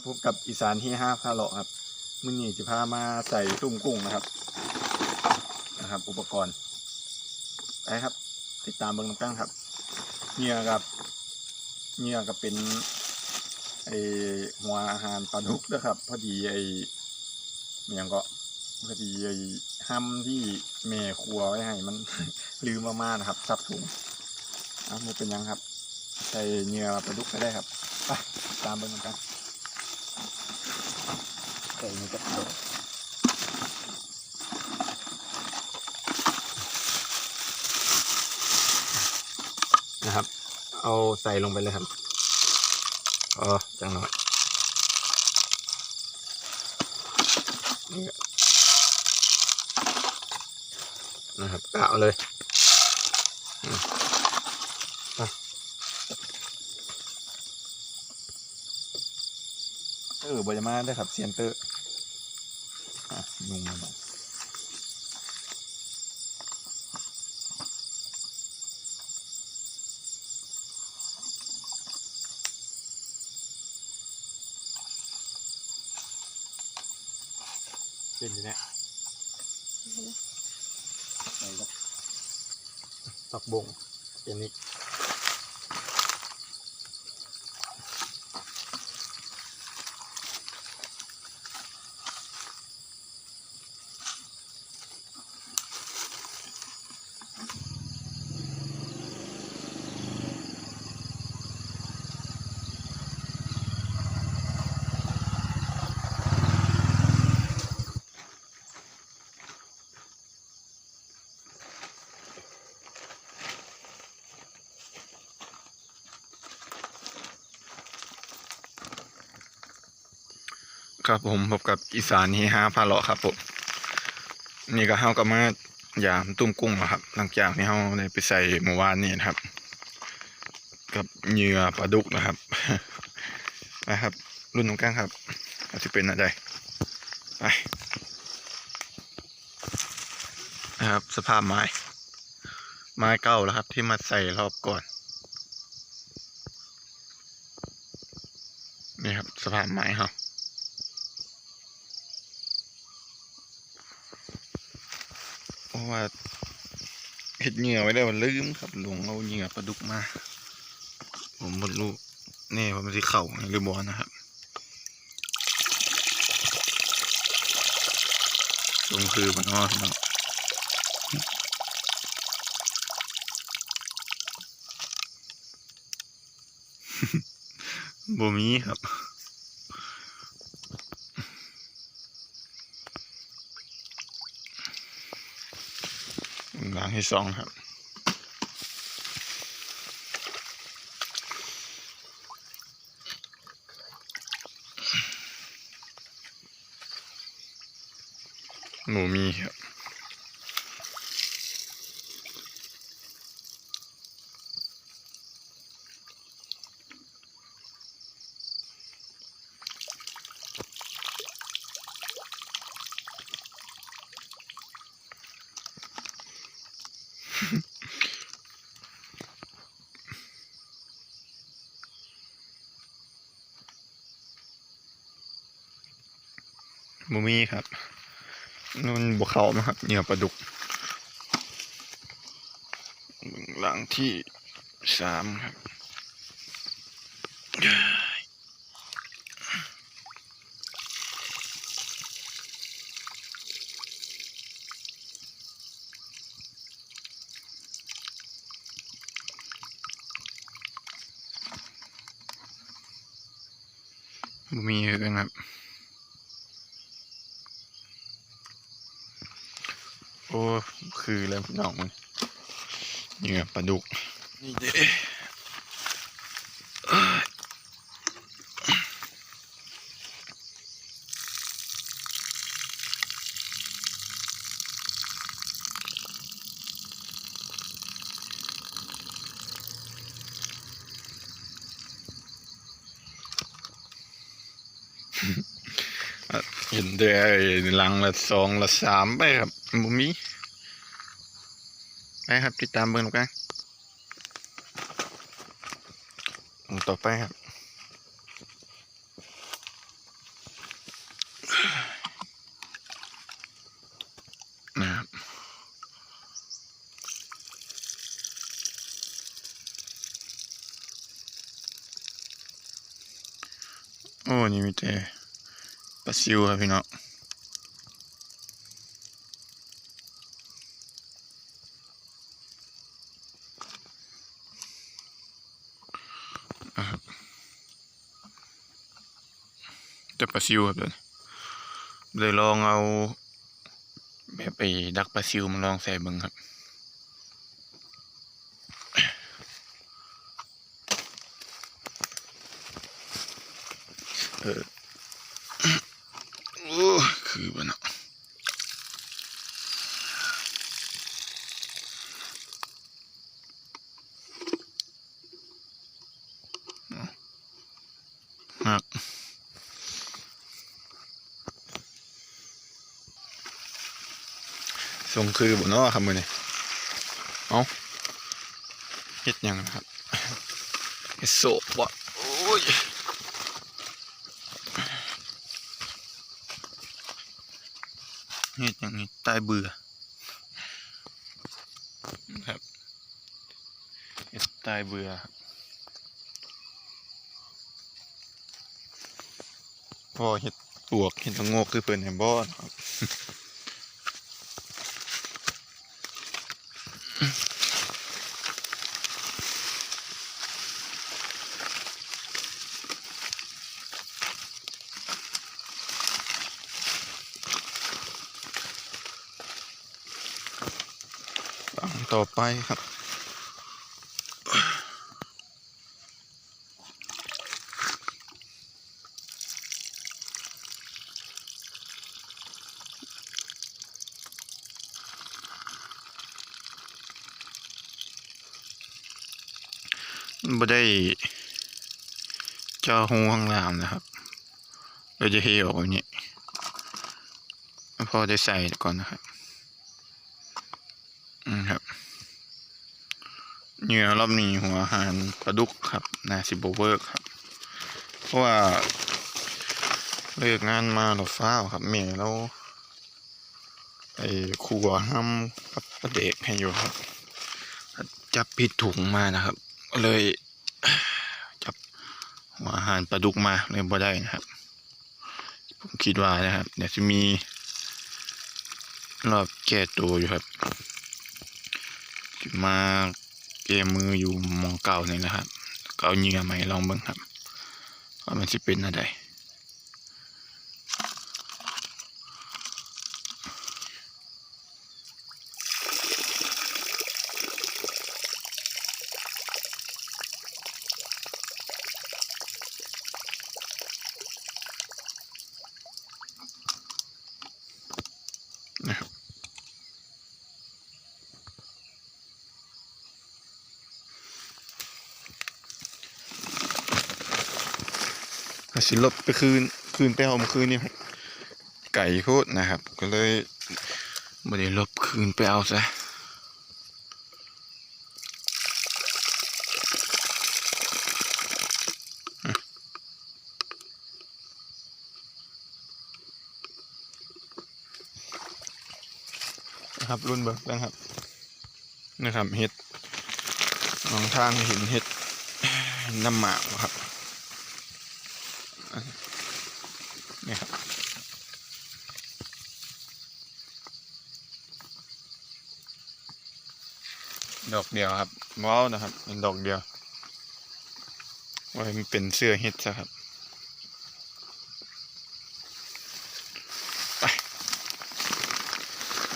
ครับพบกับอีสานที่ห้าพาเลาะครับมื้อนี้จะพามาใส่ตุ้มกุ้งนะครับนะครับ อุปกรณ์ไปครับ ติดตามเบิ้งน้ำกั้งครับเหงื่อกับเหงื่อกับเป็นไอหัวอาหารปลาดุกนะครับ พอดีไอเมียงก็พอดีไอห้ำที่แม่ครัวไว้ให้ มันลืมมากๆนะครับซับถุงอะมันเป็นยังครับ ใส่เหงื่อปลาดุกไปได้ครับไปติดตามเบิ้งน้ำกั้ง ใส่ในกระป๋านะครับ เอาใส่ลงไปเลยครับอ๋อจังหน่อยนี่ก็นะครับกะเอาเลยอืมไปเออบอยามาได้อครับเซียนเตอร์อะยุงมาบอกเป็นอยู่เนี่ยใส่กับผักบงเป็นนี้ ครับผมพบกับอีสานเฮฮาพาเลาะครับผมนี่ก็เฮากับมายามตุ้มกุ้งอะครับ หลังจากที่เฮาได้ไปใส่เมื่อวานนี่นะครับ กับเหยื่อปลาดุกนะครับนะครับ รุ่นน้องก้างครับอาจจะเป็นอะไรไปนะครับสภาพไม้ ไม้เก่าแล้วครับ ที่มาใส่รอบก่อนนี่ครับสภาพไม้เฮา เพ ราะว่าเห็ดเหงื่อไว้ได้วันลืมครับหลวงเอาเหงื่อปลาดุกมา ผมหมดรู้นี่ผมมันที่เข่าหรือบอนะครับลงคือมันอ้อเนาะบ่มีครับ งที่สองครับหมูมีครับ หมูมี่ครับนู่นบวเขามาครับเหนือปลาดุกหลังที่สามครับบมีคือกันครับ โอ้ คือแล้วน้องมันเหงื่อปลาดุก นี่เด้ เดือยหลังละสองละสามไปครับบุมีไปครับติดตามเบิ่งกันต่อไปครับนะครับโอ้นี่มีเต้ ลาซิวครับพี่น้องอะปลาซิวครับเดี๋ยวนี้เลยลองเอา แบบไอ้ดักปลาซิวมาลองใส่บิ่งครับเออ คือบ่เนาะหักทรงคือบ่เนาะครับมื้อนี้เอาเฮ็ดหยังครับเฮ็ดโซบบ่โอ้ย เห็ดอย่างนี้ตายเบื่อครับเห็ดตายเบื่อพอเห็ดปวกเห็ดตะงกคือเป็นให้บ่ครับ ต่อไปครับ บ่ได้เจาะหูข้างล่างนะครับ เราจะเฮออกแบบนี้ พอได้ใส่ก่อนนะครับอืมครับ เหยื่อรอบนี้หัวหารปลาดุกครับนาซิโบเวิร์กครับ เพราะว่าเลิกงานมาเราฟ้าวครับเมียเราไอ้ครัวห้ำกับประเด็กให้อยู่ครับ จับผิดถุงมานะครับ เลยจับหัวอาหารปลาดุกมาเลยบ่ได้นะครับ ผมคิดว่านะครับ เดี๋ยวจะมีรอบแก้ตัวอยู่ครับ มา เมมืออยู่มองเก่านี่นะครับ เก่าเหยื่อใหม่ลองเบิ่งครับว่ามันจะเป็นอะไร สิลบไปคืนคืนไปเอาเมื่อคืนนี่ครับไก่โพดนะครับ ก็เลยไม่ได้ลบคืนไปเอาซะอะนะครับรุ่นเบิกนะครับนะครับเห็ดลองทางเห็นเห็ดน้ำหมากบ่ครับ นี่ครับ ดอกเดียวครับว้าวนะครับเป็นดอกเดียวไว้มันเป็นเสื้อเฮ็ดซะครับไป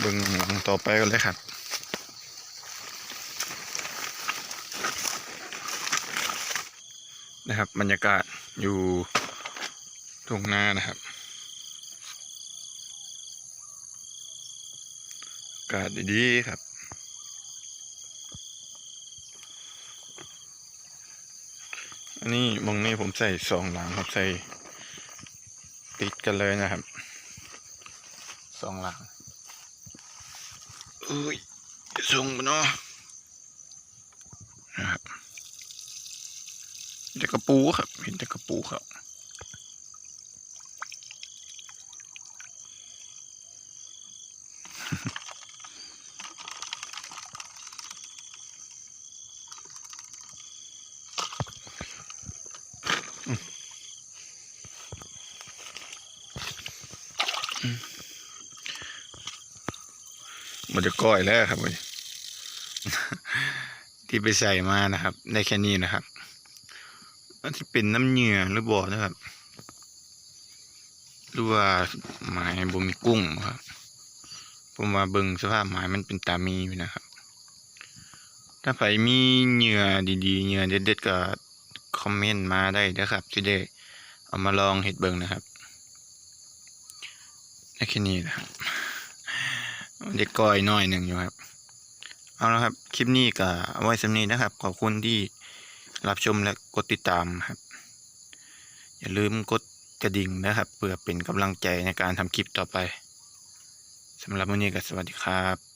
เบิ่งหลังต่อไปกันเลยครับนะครับบรรยากาศอยู่ทุ่งนานะครับ อากาศดีๆครับ นนี้มองนี่ผมใส่สองหลังครับใส่ ติดกันเลยนะครับสองหลังเอ้ยส่งมาเนาะนะครับเห็นแต่กระปูครับ เห็นแต่กระปูครับ มันจะก้อยแล้วครับวันนี้ที่ไปใส่มานะครับ ได้แค่นี้นะครับอันที่เป็นน้ำเหยื่อหรือบ่อนะครับหรือว่าหมายบ่มีกุ้งครับผมว่าเบิ่งสภาพหมายมันเป็นตามีอยู่นะครับ ถ้าใครมีเหยื่อดีๆเหยื่อเด็ดๆก็คอมเมนต์มาได้นะครับที่ได้เอามาลองเห็ดเบิ่งนะครับได้แค่นี้นะครับ เด็กก้อยน้อยหนึ่งอยู่ครับ เอาละครับ คลิปนี้ก็เอาไว้สำนีนะครับ ขอบคุณที่รับชมและกดติดตามครับ อย่าลืมกดกระดิ่งนะครับ เพื่อเป็นกำลังใจในการทำคลิปต่อไปสำหรับวันนี้ก็สวัสดีครับ